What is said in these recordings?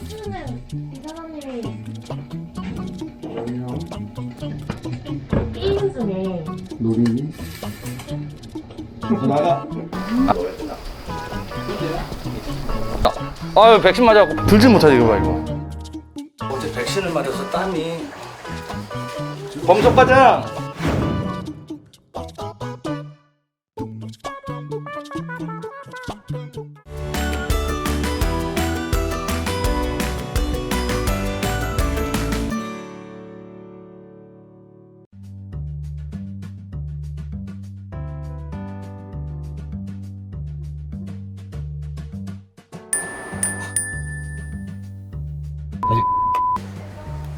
호수는 이사장님이 게임 중에 놀이 나가 아유 백신 맞아갖고 불질 못하지 이거 봐 이거. 어제 백신을 맞아서 땀이. 범석 과장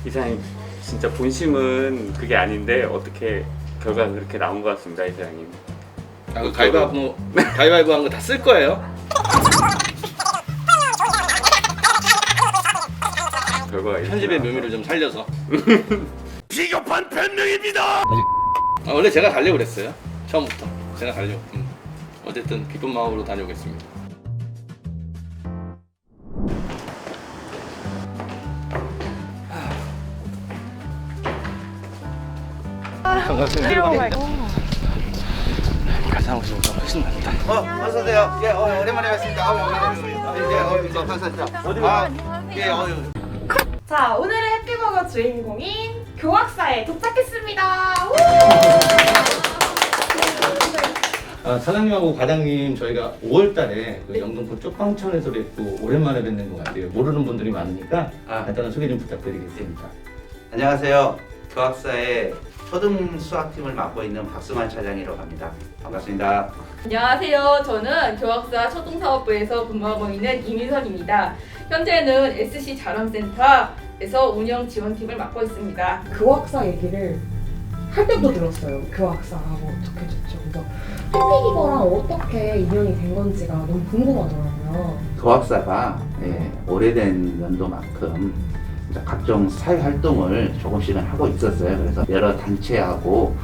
이사장님 진짜 본심은 그게 아닌데 어떻게 결과가 그렇게 나온 것 같습니다 이사장님? 아, 그 가위바위보 가위바위보 한 거 다 쓸 거예요? 결과가 편집의 묘미를 좀 살려서. 비겁한 변명입니다! 아, 원래 제가 가려고 그랬어요. 처음부터. 제가 가려고. 음. 어쨌든 기쁜 마음으로 다녀오겠습니다 반갑습니다 가상 오신 거 훨씬 낫다 어, 어서 오세요. 예, 어, 오랜만에 뵙습니다. 어, 어, 예, 어, 어, 감사합니다. 어디 아, 예, 어, 자, 오늘의 해피버거 주인공인 교학사에 도착했습니다. 우! 아, 사장님하고 과장님 저희가 5월달에 그 영등포 쪽방촌에서 뵙고 오랜만에 뵙는 것 같아요 모르는 분들이 많으니까 아. 간단한 소개 좀 부탁드리겠습니다 안녕하세요. 교학사의 초등 수학팀을 맡고 있는 박승환 차장이라고 합니다. 반갑습니다. 안녕하세요. 저는 교학사 초등사업부에서 근무하고 있는 이민선입니다. 현재는 SC 자랑센터에서 운영 지원팀을 맡고 있습니다. 교학사 얘기를 할 때도 들었어요. 교학사라고 적혀졌죠. 그래서 해피기버랑 어떻게 인연이 된 건지가 너무 궁금하더라고요. 교학사가 예, 오래된 연도만큼 각종 사회 활동을 조금씩은 하고 있었어요. 그래서 여러 단체하고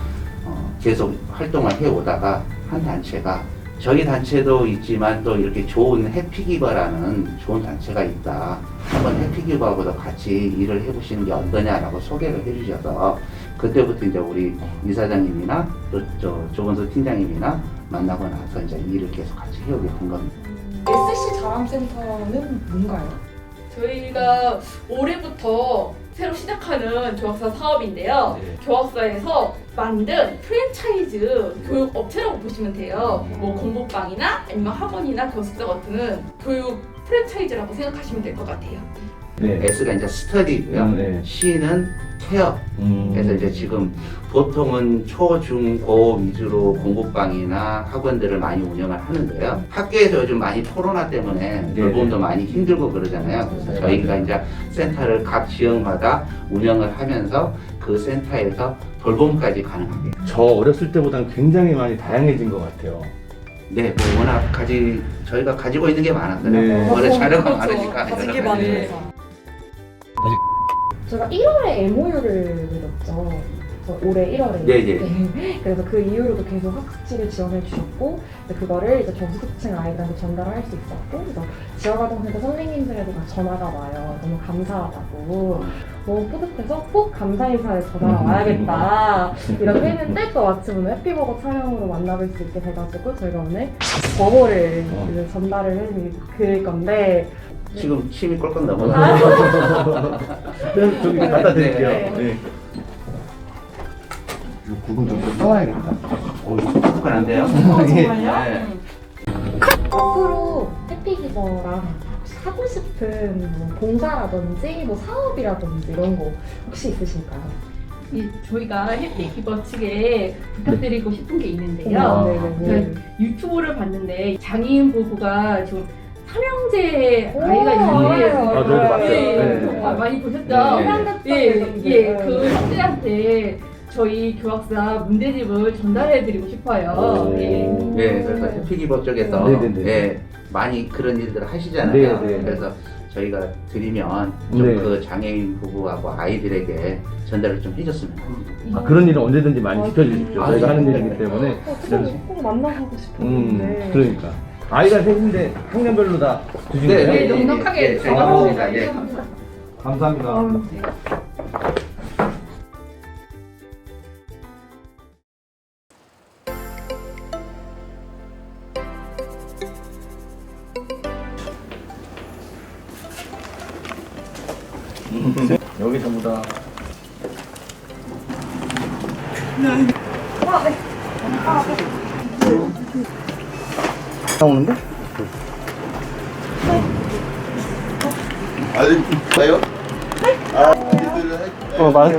어, 계속 활동을 해오다가 한 단체가 저희 단체도 있지만 또 이렇게 좋은 해피기버라는 좋은 단체가 있다. 한번 해피기버하고도 같이 일을 해보시는 게 어떠냐라고 소개를 해주셔서 그때부터 이제 우리 이사장님이나 또저 조건수 팀장님이나 만나고 나서 이제 일을 계속 같이 해오게 된 겁니다. SC 자랑센터는 뭔가요? 저희가 올해부터 새로 시작하는 교학사 사업인데요. 네. 교학사에서 만든 프랜차이즈 교육 업체라고 보시면 돼요. 뭐 공부방이나 아니면 학원이나 교습소 같은 교육 프랜차이즈라고 생각하시면 될 것 같아요. 네. S가 이제 스터디고요. 음, 네. C는 케어. 음. 그래서 이제 지금 보통은 초, 중, 고 위주로 공부방이나 학원들을 많이 운영을 하는데요. 학교에서 요즘 많이 코로나 때문에 네. 돌봄도 많이 힘들고 그러잖아요. 그래서 네, 저희가. 이제 센터를 각 지역마다 운영을 하면서 그 센터에서 돌봄까지 가능하게. 저 어렸을 때보다는 굉장히 많이 다양해진 것 같아요 네, 뭐 워낙 가지 저희가 가지고 있는 게 많았어요. 네. 워낙 자료가 그렇죠. 많으니까. 가진 게. 많으니까. 제가 1월에 MOU를 맺었죠. 그래서 올해 1월에. 네, 네. 그래서 그 이후로도 계속 학습지를 지원해 주셨고 이제 그거를 이제 저소득층 아이들한테 전달할 수 있었고 그래서 지역아동센터 선생님들에도 다 전화가 와요. 너무 감사하다고. 너무 뿌듯해서 꼭 감사 인사를 전화가 와야겠다. 이렇게 했는데 또 마침 오늘 해피버거 촬영으로 만나뵐 수 있게 돼가지고 저희가 오늘 버거를 어. 이제 전달을 해드릴 건데 지금 침이 꼴깍 넘어가요. 그럼 저기 갖다 드릴게요 네. 네. 이거 구분 좀 써와야겠다 오, 이거 꼴깍 안 돼요? 예. 네. 앞으로 해피기버랑 혹시 하고 싶은 뭐 봉사라든지 뭐 사업이라든지 이런 거 혹시 있으실까요? 이 저희가 해피기버 측에 부탁드리고 싶은 게 있는데요. 어, 네네네. 저희 유튜브를 봤는데 장애인 부부가 지금 삼형제 오, 아이가 있는데. 아, 저희도 봤어요. 네, 네. 아, 많이 보셨죠? 네. 예, 예, 그 형제한테 저희 교학사 문제집을 전달해드리고 싶어요. 오. 예. 네, 그래서 해피기법 쪽에서 네네네. 네, 많이 그런 일들을 하시잖아요. 네네. 그래서 저희가 드리면 네. 좀 그 장애인 부부하고 아이들에게 전달을 좀 해줬으면 합니다. 아, 그런 일은 언제든지 많이 시켜주십시오 아, 저희가 네. 하는 일이기 때문에 어, 저도 꼭 만나보고 음 싶었는데 그러니까 아이가 셋인데 학년별로 다 주신 거예요? 네, 넉넉하게 네, 잡아주시다. 아, 예. 감사합니다. 여기 나오는데? 아니, 봐요? 어, 맞아.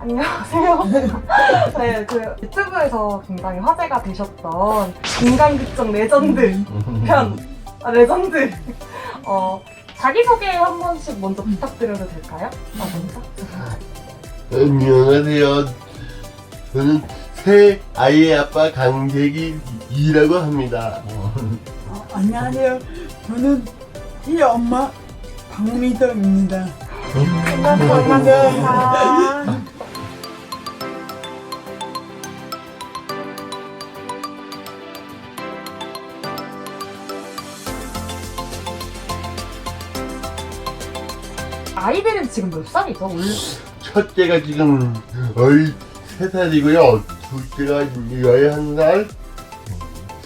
안녕하세요. 네, 그 유튜브에서 굉장히 화제가 되셨던 인간극적 레전드 편, 아, 레전드. 어, 자기소개 한 번씩 먼저 부탁드려도 될까요? 아, 먼저? 안녕하세요. 저는 새 아이의 아빠 강재기이라고 합니다. 안녕하세요. 저는 이 엄마 박미덕입니다. 반갑습니다. 아이들은 지금 몇 살이죠? 올 첫째가 지금 어이 세 살이고요. 둘째가 열한 살.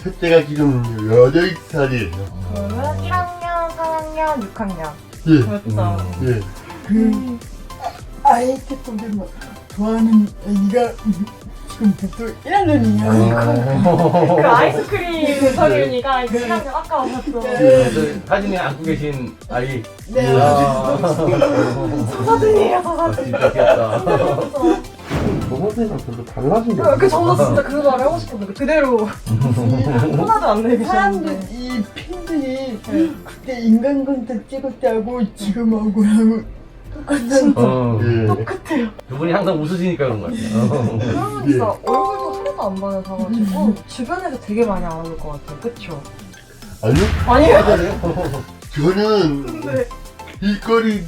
셋째가 지금 여덟 살이에요. 그러면 1학년, 4학년, 6학년. 예, 그렇죠. 예. 그 아이 태권도 뭐 좋아하는 애기가 지금 또 1학년이에요. 그 아이스크림 성윤이가 1학년 아까 왔었어. 그 사진에 안고 계신 아이. 네. 아, 서사진이에요, 서사진. 진짜 귀엽다. 저번에랑 별로 달라진 게그 저도 진짜 그 말을 하고 싶었는데 그대로 하나도 안 내리셨는데 사람들 이 팬들이 그때 인간관태 찍을 때하고 지금 하고 하고 똑같은 어. 예. 두 분이 항상 웃으시니까 그런 것 같아요. 그러면 진짜 얼굴도 하나도 안 받아서가지고 주변에서 되게 많이 알아볼 것 같아요 그쵸? 아니요? 아니요 저는 근데 일거리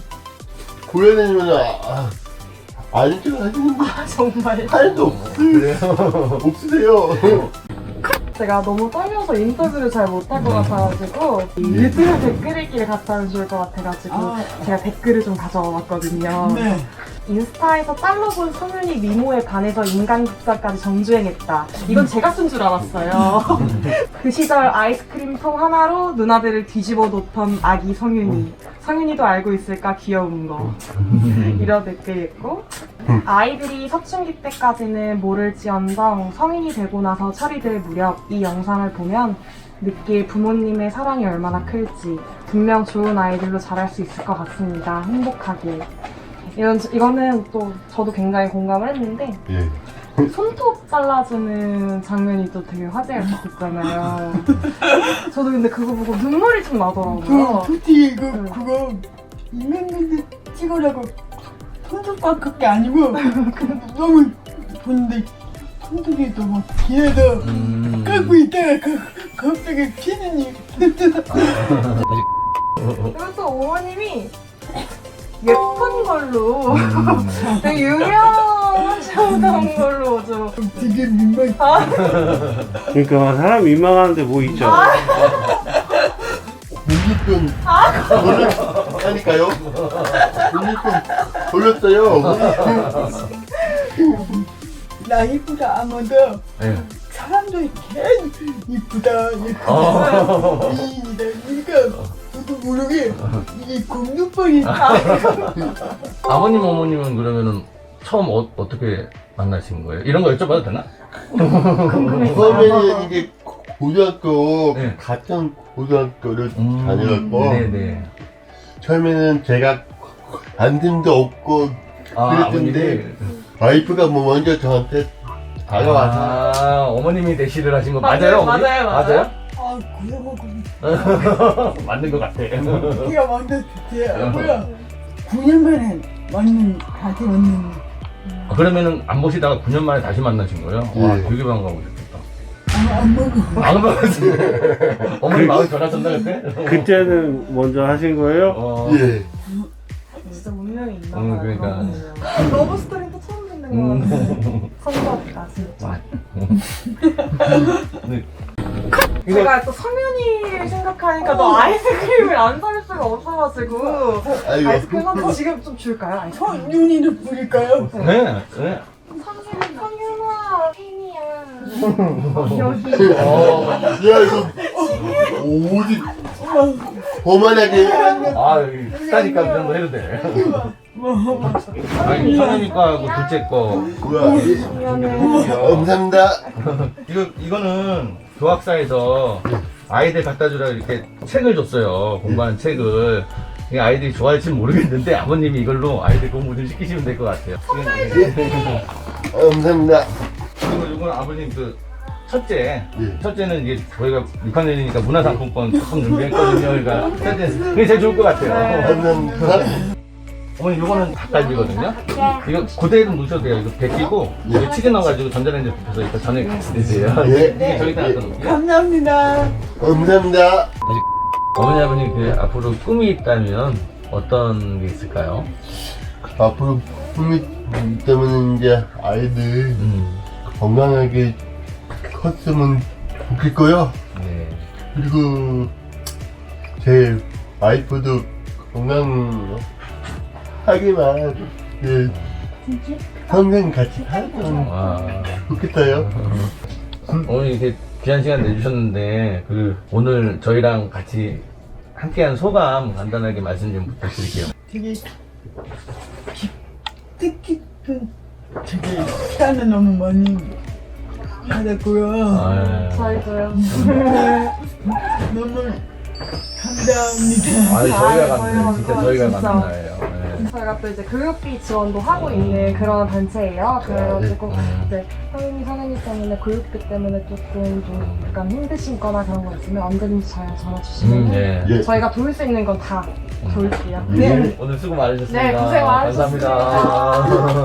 고려다니면 아, 아닌 줄 아시는데 아, 정말 하나도 없어요. 없으세요. 제가 너무 떨려서 인터뷰를 잘 못할 것 같아가지고 유튜브 댓글 읽기를 같이 하면 좋을 것 같아가지고 아. 제가 댓글을 좀 가져와 봤거든요 네. 인스타에서 짤로 본 성윤이 미모에 반해서 인간극사까지 정주행했다. 이건 제가 쓴 줄 알았어요. 그 시절 아이스크림 통 하나로 누나들을 뒤집어 놓던 아기 성윤이. 성윤이도 알고 있을까 귀여운 거. 이런 댓글 있고 아이들이 사춘기 때까지는 모를지언정 성인이 되고 나서 처리될 무렵 이 영상을 보면 느낄 부모님의 사랑이 얼마나 클지 분명 좋은 아이들로 자랄 수 있을 것 같습니다. 행복하게. 이런 이거는 또 저도 굉장히 공감을 했는데 예. 손톱 잘라주는 장면이 또 되게 화제가 됐었잖아요. 저도 근데 그거 보고 눈물이 좀 나더라고요. 그 솔직히 그 네. 그거 인간관태 찍으라고 손톱밖에 아니고 너무 보는데 손톱이 너무 길어서 음. 깎고 있다가 그, 갑자기 피는 그리고 또 어머님이 예쁜 걸로 되게 유명하셨던 걸로 좀 되게 민망. 그러니까 사람 민망하는데 뭐 있죠. 국립병 걸렸다니까요. 국립병 걸렸어요. 나이보다 아마도 네. 사람들이 계속 이쁘다 어. 이쁘다 미인이다 저도 모르게 이게 공주병이 아버님, 어머님은 그러면은 처음 어, 어떻게 만나신 거예요? 이런 거 여쭤봐도 되나? 처음에는 이제 고등학교 네. 같은 고등학교를 음, 다녀갖고 네네. 처음에는 제가 관심도 없고 아, 그랬는데 아버님이. 와이프가 뭐 먼저 저한테 다가와서 아, 어머님이 대시를 하신 거 맞아요, 맞아요? 어머니? 맞아요, 맞아요. 아 고생하고 맞는 것 같아. 제가 먼저 제가 9년 만에 왔는 다시 왔는 아, 그러면은 안 보시다가 9년 만에 다시 만나신 거예요? 와, 예. 되게 반가우셨겠다. 아, 안 먹어 안 반가웠어요. 어머니 마음이 변하셨나 그때? 그때는 먼저 하신 거예요? 어. 예. 진짜 운명이 있나 음, 봐요. 그러니까. 그런 거는요. 러브 스토리도 처음 듣는 거 같아요. 선박이다 진짜. 네. 제가 또 성윤이를 생각하니까 또 아이스크림을 안 살 수가 없어가지고 아이고. 아이스크림 한번 지금 좀 줄까요? 아이스크림? 윤이를 부릴까요? 네, 네. 성윤아 팬이야 어, 야, 이거, 오지. 오만하게. 아, 여기 싸니까 그 정도 해도 돼. 아니, 성현이과 그 둘째 거. 뭐야. 어, 감사합니다. 이거, 이거는 교학사에서 아이들 갖다 주라 이렇게 책을 줬어요. 공부하는 책을. 이 아이들이 좋아할지는 모르겠는데 아버님이 이걸로 아이들 공부 좀 시키시면 될 것 같아요. 어, 감사합니다. 그리고 이건 아버님 그 첫째, 예. 첫째는 이제 저희가 6학년이니까 문화상품권 조금 준비했거든요. 그러니까 첫째, 그게 제일 좋을 것 같아요. 감사합니다. 어머니 요거는 닭갈비거든요. 이거 그대로 놓으셔도 돼요. 이거 벗기고 이거 튀겨 넣어가지고 전자레인지 붓혀서 이거 전에 같이 드세요. 예. 이게 저기다 놔둬 놓을게요. 감사합니다. 어, 감사합니다. 어머니 아버님 그 앞으로 꿈이 있다면 어떤 게 있을까요? 앞으로 꿈이 있다면 이제 아이들 음, 건강하게 컸으면 좋겠고요. 네. 그리고 제 와이프도 건강 하게만 예, 평생 같이 살면 와. 좋겠어요. 어머니 이렇게 귀한 시간 내주셨는데 그 오늘 저희랑 같이 함께한 소감 간단하게 말씀 좀 부탁드릴게요. 되게 뜻깊은 되게 시간을 너무 많이 받았고요. 아, 저희도요 너무 감사합니다. 아니 저희가 감사해요. 진짜 저희가. 감사해요. 네. 저희가 또 이제 교육비 지원도 하고 있는 그런 단체예요. 그래가지고 음. 이제 성윤이 선생님 때문에 교육비 때문에 조금 좀 약간 힘드신 거나 그런 거 있으면 언제든지 저희 전화 주시면 음, 네. 예. 저희가 도울 수 있는 건 다 도울게요. 예. 오늘 수고 많으셨습니다. 네, 고생 많으셨습니다. 감사합니다.